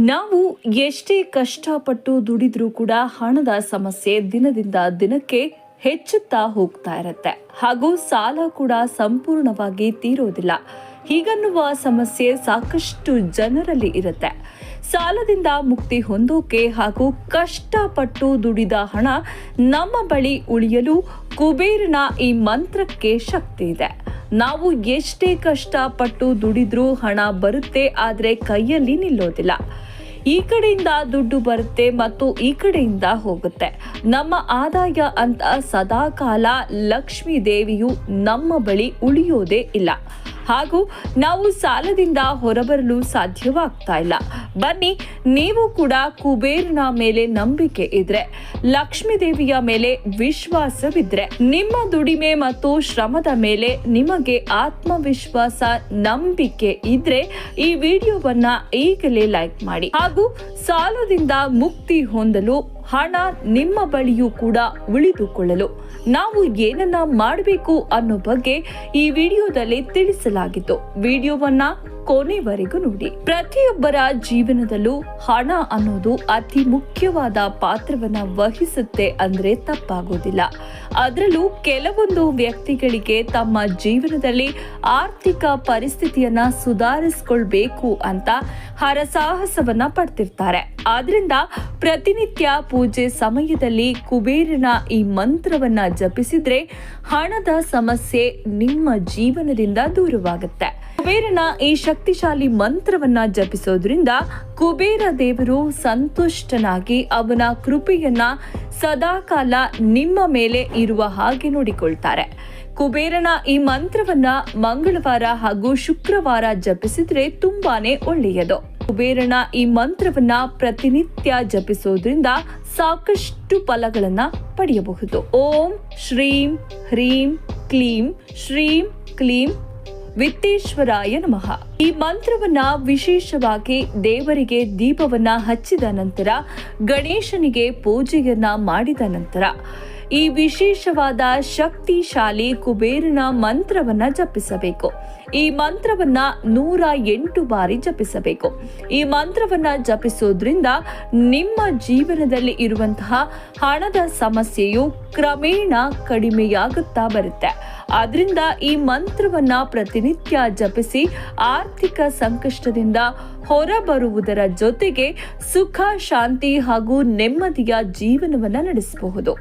ನಾವು ಎಷ್ಟೇ ಕಷ್ಟಪಟ್ಟು ದುಡಿದ್ರೂ ಕೂಡ ಹಣದ ಸಮಸ್ಯೆ ದಿನದಿಂದ ದಿನಕ್ಕೆ ಹೆಚ್ಚುತ್ತಾ ಹೋಗ್ತಾ ಇರತ್ತೆ. ಹಾಗೂ ಸಾಲ ಕೂಡ ಸಂಪೂರ್ಣವಾಗಿ ತೀರೋದಿಲ್ಲ. ಹೀಗನ್ನುವ ಸಮಸ್ಯೆ ಸಾಕಷ್ಟು ಜನರಲ್ಲಿ ಇರುತ್ತೆ. ಸಾಲದಿಂದ ಮುಕ್ತಿ ಹೊಂದೋಕೆ ಹಾಗೂ ಕಷ್ಟಪಟ್ಟು ದುಡಿದ ಹಣ ನಮ್ಮ ಬಳಿ ಉಳಿಯಲು ಕುಬೇರನ ಈ ಮಂತ್ರಕ್ಕೆ ಶಕ್ತಿ ಇದೆ. ನಾವು ಎಷ್ಟೇ ಕಷ್ಟಪಟ್ಟು ದುಡಿದ್ರೂ ಹಣ ಬರುತ್ತೆ, ಆದರೆ ಕೈಯಲ್ಲಿ ನಿಲ್ಲೋದಿಲ್ಲ. ಈ ಕಡೆಯಿಂದ ದುಡ್ಡು ಬರುತ್ತೆ ಮತ್ತು ಈ ಕಡೆಯಿಂದ ಹೋಗುತ್ತೆ. ನಮ್ಮ ಆದಾಯ ಅಂತ ಸದಾಕಾಲ ಲಕ್ಷ್ಮೀ ದೇವಿಯು ನಮ್ಮ ಬಳಿ ಉಳಿಯೋದೇ ಇಲ್ಲ. ಹಾಗೂ ನಾವು ಸಾಲದಿಂದ ಹೊರಬರಲು ಸಾಧ್ಯವಾಗ್ತಾ ಇಲ್ಲ. ಬನ್ನಿ, ನೀವು ಕೂಡ ಕುಬೇರನ ಮೇಲೆ ನಂಬಿಕೆ ಇದ್ರೆ ಲಕ್ಷ್ಮೀ ದೇವಿಯ ಮೇಲೆ ವಿಶ್ವಾಸವಿದ್ರೆ, ನಿಮ್ಮ ದುಡಿಮೆ ಮತ್ತು ಶ್ರಮದ ಮೇಲೆ ನಿಮಗೆ ಆತ್ಮವಿಶ್ವಾಸ, ನಂಬಿಕೆ ಇದ್ರೆ ಈ ವಿಡಿಯೋವನ್ನ ಈಗಲೇ ಲೈಕ್ ಮಾಡಿ. ಹಾಗೂ ಸಾಲದಿಂದ ಮುಕ್ತಿ ಹೊಂದಲು ಹಣ ನಿಮ್ಮ ಬಳಿಯೂ ಕೂಡ ಉಳಿದುಕೊಳ್ಳಲು. ನಾವು ಏನನ್ನ ಮಾಡಬೇಕು ಅನ್ನೋ ಬಗ್ಗೆ ಈ ವಿಡಿಯೋದಲ್ಲಿ ತಿಳಿಸಲಾಗಿತ್ತು. ವಿಡಿಯೋವನ್ನ ಕೊನೆವರೆಗೂ ನೋಡಿ. ಪ್ರತಿಯೊಬ್ಬರ ಜೀವನದಲ್ಲೂ ಹಣ ಅನ್ನೋದು ಅತಿ ಮುಖ್ಯವಾದ ಪಾತ್ರವನ್ನ ವಹಿಸುತ್ತೆ ಅಂದ್ರೆ ತಪ್ಪಾಗೋದಿಲ್ಲ. ಅದರಲ್ಲೂ ಕೆಲವೊಂದು ವ್ಯಕ್ತಿಗಳಿಗೆ ತಮ್ಮ ಜೀವನದಲ್ಲಿ ಆರ್ಥಿಕ ಪರಿಸ್ಥಿತಿಯನ್ನ ಸುಧಾರಿಸ್ಕೊಳ್ಬೇಕು ಅಂತ ಹರಸಾಹಸವನ್ನ ಪಡ್ತಿರ್ತಾರೆ. ಆದ್ರಿಂದ ಪ್ರತಿನಿತ್ಯ ಪೂಜೆ ಸಮಯದಲ್ಲಿ ಕುಬೇರನ ಈ ಮಂತ್ರವನ್ನ ಜಪಿಸಿದ್ರೆ ಹಣದ ಸಮಸ್ಯೆ ನಿಮ್ಮ ಜೀವನದಿಂದ ದೂರವಾಗುತ್ತೆ. ಕುಬೇರನ ಈ ಶಕ್ತಿಶಾಲಿ ಮಂತ್ರವನ್ನ ಜಪಿಸೋದ್ರಿಂದ ಕುಬೇರ ದೇವರು ಸಂತುಷ್ಟನಾಗಿ ಅವನ ಕೃಪೆಯನ್ನ ಸದಾಕಾಲ ನಿಮ್ಮ ಮೇಲೆ ಇರುವ ಹಾಗೆ ನೋಡಿಕೊಳ್ತಾರೆ. ಕುಬೇರನ ಈ ಮಂತ್ರವನ್ನ ಮಂಗಳವಾರ ಹಾಗೂ ಶುಕ್ರವಾರ ಜಪಿಸಿದ್ರೆ ತುಂಬಾನೇ ಒಳ್ಳೆಯದು. ಕುಬೇರನ ಈ ಮಂತ್ರವನ್ನ ಪ್ರತಿನಿತ್ಯ ಜಪಿಸೋದ್ರಿಂದ ಸಾಕಷ್ಟು ಫಲಗಳನ್ನ ಪಡೆಯಬಹುದು. ಓಂ ಶ್ರೀಂ ಹ್ರೀಂ ಕ್ಲೀಂ ಶ್ರೀಂ ಕ್ಲೀಂ ವಿತ್ತೇಶ್ವರಾಯ ನಮಃ. ಈ ಮಂತ್ರವನ್ನ ವಿಶೇಷವಾಗಿ ದೇವರಿಗೆ ದೀಪವನ್ನ ಹಚ್ಚಿದ ನಂತರ ಗಣೇಶನಿಗೆ ಪೂಜೆಯನ್ನ ಮಾಡಿದ ನಂತರ ಈ ವಿಶೇಷವಾದ ಶಕ್ತಿಶಾಲಿ ಕುಬೇರನ ಮಂತ್ರವನ್ನ ಜಪಿಸಬೇಕು. ಈ ಮಂತ್ರವನ್ನ ನೂರ ಎಂಟು ಬಾರಿ ಜಪಿಸಬೇಕು. ಈ ಮಂತ್ರವನ್ನ ಜಪಿಸೋದ್ರಿಂದ ನಿಮ್ಮ ಜೀವನದಲ್ಲಿ ಇರುವಂತಹ ಹಣದ ಸಮಸ್ಯೆಯು ಕ್ರಮೇಣ ಕಡಿಮೆಯಾಗುತ್ತಾ ಬರುತ್ತೆ. ಆದ್ರಿಂದ ಈ ಮಂತ್ರವನ್ನ ಪ್ರತಿನಿತ್ಯ ಜಪಿಸಿ ಆರ್ಥಿಕ ಸಂಕಷ್ಟದಿಂದ ಹೊರಬರುವುದರ ಜೊತೆಗೆ ಸುಖ, ಶಾಂತಿ ಹಾಗೂ ನೆಮ್ಮದಿಯ ಜೀವನವನ್ನ ನಡೆಸಬಹುದು.